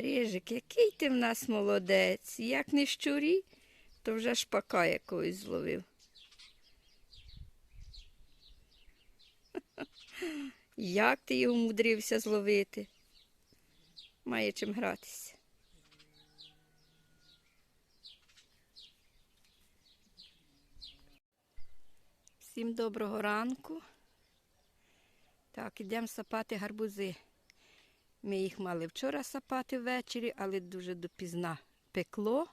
Рижик, який ти в нас молодець. Як не щурі, то вже шпака якогось зловив. Як ти його мудрився зловити? Має чим гратися. Всім доброго ранку. Так, ідемо сапати гарбузи. Ми їх мали вчора сапати ввечері, але дуже допізна пекло.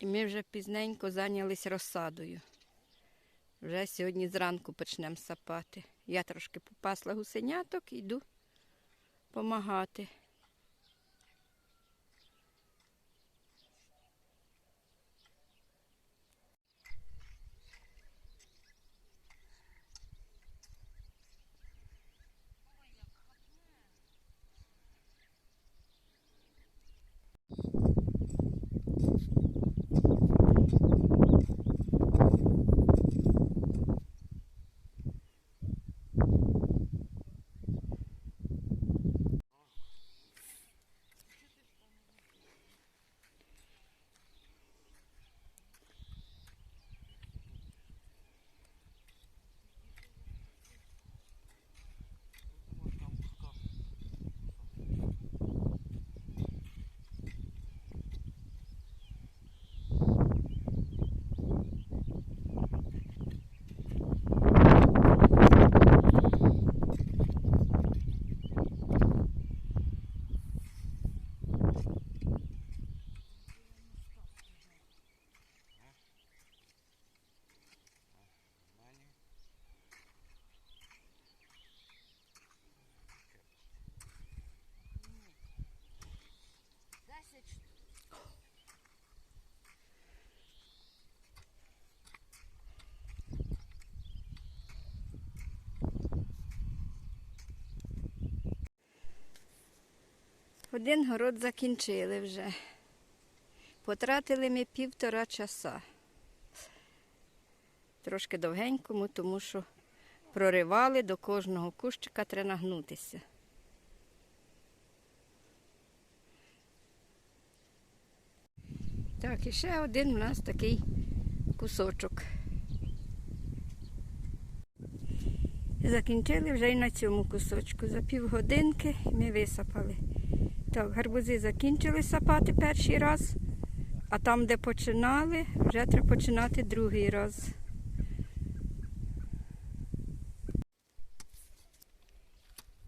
І ми вже пізненько зайнялись розсадою. Вже сьогодні зранку почнемо сапати. Я трошки попасла гусеняток йду допомагати. Один город закінчили вже. Потратили ми півтора часа. Трошки довгенькому, тому що проривали до кожного кущика треба нагнутися. Так, і ще один у нас такий кусочок. Закінчили вже і на цьому кусочку. За півгодинки ми висапали. Так, гарбузи закінчили сапати перший раз, а там, де починали, вже треба починати другий раз.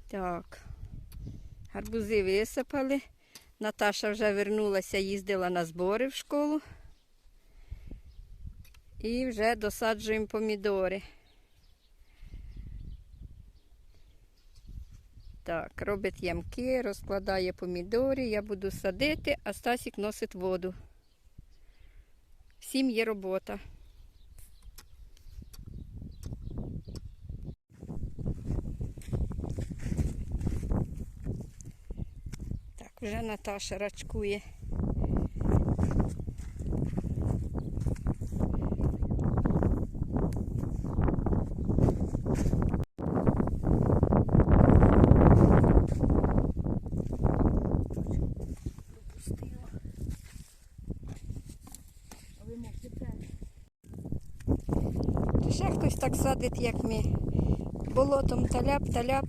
Так, гарбузи висапали. Наташа вже вернулася, їздила на збори в школу. І вже досаджуємо помідори. Так, робить ямки, розкладає помідори, я буду садити, а Стасік носить воду. Всім є робота. Так, вже Наташа рачкує. Чи ще хтось так садить, як ми. Болотом таляп, таляп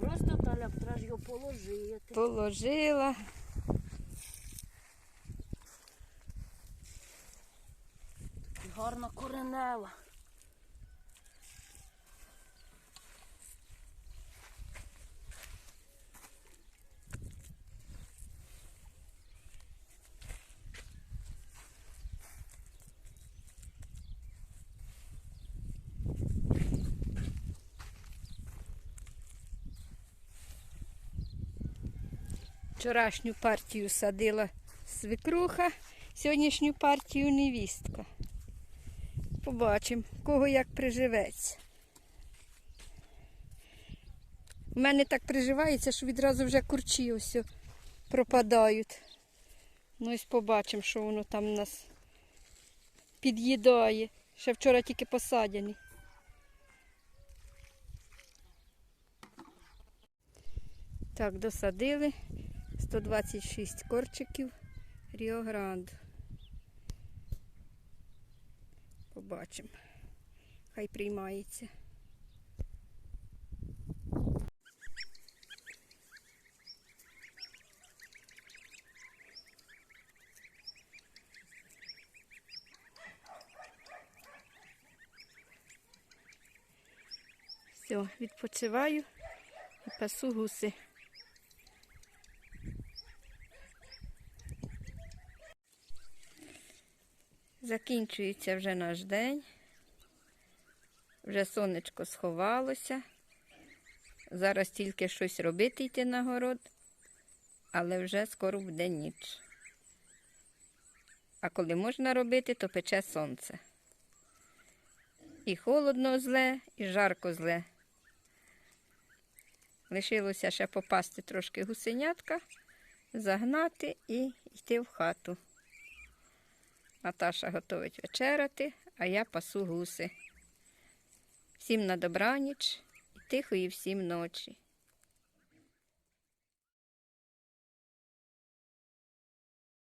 Просто таляп, треба його положити. положила. Гарна коренева. Вчорашню партію садила свекруха, сьогоднішню партію невістка. Побачимо, кого як приживеться. У мене так приживається, що відразу вже курчі ось пропадають. Ну ось побачимо, що воно там у нас під'їдає. Ще вчора тільки посадяні. Так, досадили 126 корчиків Ріогранду. Побачимо. Хай приймається. Все, відпочиваю і пасу гуси. Закінчується вже наш день. Вже сонечко сховалося. Зараз тільки щось робити йти на город, але вже скоро буде ніч. А коли можна робити, то пече сонце. І холодно зле, і жарко зле. Лишилося ще попасти трошки гусенятка, загнати і йти в хату. Наташа готовить вечеряти, а я пасу гуси. Всім на добраніч і тихої всім ночі.